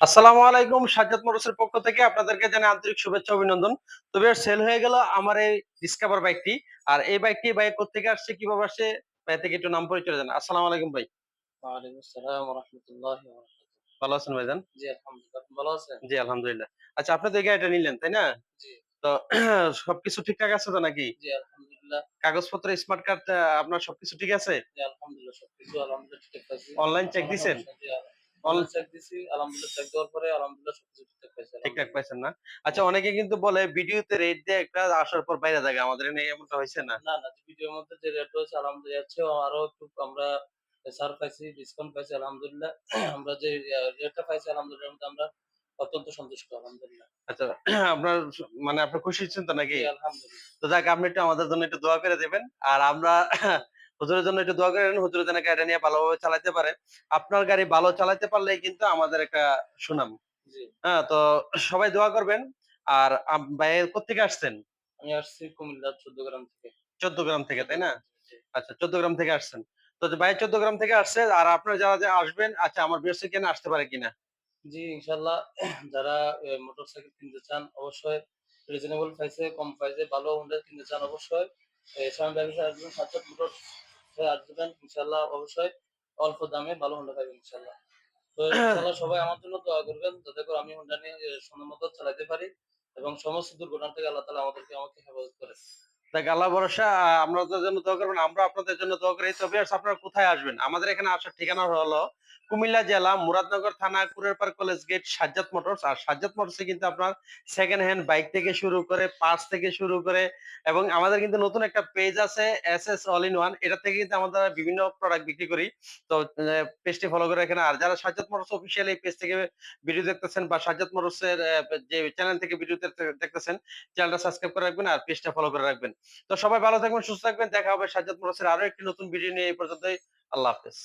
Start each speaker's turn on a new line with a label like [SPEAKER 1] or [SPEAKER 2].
[SPEAKER 1] আসসালামু আলাইকুম সাজ্জাদ মোটরসের পক্ষ থেকে আপনাদেরকে জানাই আন্তরিক শুভেচ্ছা অভিনন্দন তবে সেল হয়ে গেল আমার এই ডিসকভার বাইকটি আর এই বাইকটি কোথেকে আসছে কীভাবে আসছে ভাই থেকে একটু নাম পরিচয় আসসালামু আলাইকুম ভাই
[SPEAKER 2] ওয়ালাইকুম আসসালাম রাহমাতুল্লাহি ওয়া বারাকাতুহু।
[SPEAKER 1] ভালো আছেন ভাইজান
[SPEAKER 2] জি আলহামদুলিল্লাহ। ভালো আছেন?
[SPEAKER 1] জি আলহামদুলিল্লাহ আচ্ছা আপনি তো এই গাড়িটা নিলেন তাই না
[SPEAKER 2] জি,
[SPEAKER 1] তো সবকিছু ঠিকঠাক আছে তো নাকি
[SPEAKER 2] জি আলহামদুলিল্লাহ।
[SPEAKER 1] কাগজপত্র স্মার্ট কার্ড আপনার সবকিছু ঠিক আছে
[SPEAKER 2] জি আলহামদুলিল্লাহ সবকিছু আলহামদুলিল্লাহ ঠিকঠাক পাইছি।
[SPEAKER 1] অনলাইন চেক
[SPEAKER 2] জি, অনলাইন চেক দিছি আলহামদুলিল্লাহ চেক দেওয়ার পরে আলহামদুলিল্লাহ সবকিছু ঠিকঠাক পাইছি।
[SPEAKER 1] ঠিকঠাক পাইছেন না আচ্ছা অনেকে কিন্তু বলে ভিডিওতে রেট দিয়ে একটা আসার পর বাইরে থাকে আমাদের এখানে এমনটা হয়েছে না
[SPEAKER 2] না, না ভিডিওর মধ্যে যে রেট রয়েছে আলহামদুলিল্লাহ আরও একটু আমরা ছাড় পাইছি, ডিসকাউন্ট পাইছি আলহামদুলিল্লাহ। আমরা যে রেটটা পাইছি আলহামদুলিল্লাহ আমরা অত্যন্ত সন্তুষ্ট আলহামদুলিল্লাহ।
[SPEAKER 1] আচ্ছা আপনার মানে আপনি খুশি হচ্ছেন তো নাকি
[SPEAKER 2] আলহামদুলিল্লাহ।
[SPEAKER 1] তো যাক আপনি একটু আমাদের জন্য একটু দোয়া করে দেবেন আর আমরা হুজুরের জন্য একটু দোয়া করেন হুজুর যেন গাড়িটা নিয়ে ভালোভাবে চালাতে পারে। আপনার গাড়ি ভালো চালাতে পারলেই কিন্তু আমাদের একটা সুনাম। হ্যাঁ তো সবাই দোয়া করবেন। আর আম- ভাই কোথেকে আসছেন?
[SPEAKER 2] আমি আসছি কুমিল্লা 14 গ্রাম থেকে।
[SPEAKER 1] চোদ্দ গ্রাম থেকে তাই না? আচ্ছা চোদ্দ গ্রাম থেকে আসছেন। তো যে ভাই চোদ্দ গ্রাম থেকে আসছে আর আপনারা যারা যারা আসবেন আচ্ছা আমার কেন আসতে পারে কিনা?
[SPEAKER 2] জি, ইনশাল্লাহ যারা এ মোটরসাইকেল কিনতে চান অবশ্যই রিজনেবল প্রাইসে কম প্রাইসে ভালো হোন্ডা কিনতে চান অবশ্যই স্বামী ব্যবসা আসবেন মোটরস এ আসবেন ইনশাআল্লাহ অবশ্যই অল্প দামে ভালো হোন্ডা পাবেন ইনশাল্লাহ তো ইনশাআল্লাহ সবাই আমার জন্য দোয়া করবেন যাতে করে আমি হোন্ডা নিয়ে সুন্দর মতো চালাতে পারি এবং সমস্ত দুর্ঘটনা থেকে আল্লাহ তাআলা আমাদেরকে আমাকে হেফাজত করে।
[SPEAKER 1] ভরসা আপনাদের জন্য দোয়া করবেন আমরা আপনাদের জন্য দোয়া করি। তবে আপনারা কোথায় আসবেন? আমাদের এখানে আসার ঠিকানা হলো কুমিল্লা জেলা মুরাদনগর থানা কলেজ গেট মোটরস। আর মোটরসে কিন্তু আপনার সেকেন্ড হ্যান্ড বাইক থেকে শুরু করে থেকে শুরু করে এবং আমাদের কিন্তু নতুন একটা পেজ আছে S S all in one এটা থেকে কিন্তু আমরা বিভিন্ন প্রোডাক্ট বিক্রি করি। তো পেজটি ফলো করে রাখেন। আর যারা সাজ্জাদ মোটরস অফিসিয়াল এই পেজ থেকে ভিডিও দেখতেছেন বা সাজ্জাদ মোটরসের যে চ্যানেল থেকে ভিডিও দেখতেছেন চ্যানেলটা সাবস্ক্রাইব করে রাখবেন আর পেজটা ফলো করে রাখবেন। তো সবাই ভালো থাকবেন, সুস্থ থাকবেন। দেখা হবে সাজ্জাদ মোটরসের আরও একটি নতুন ভিডিও নিয়ে এই পর্যন্তই। আল্লাহ হাফেজ।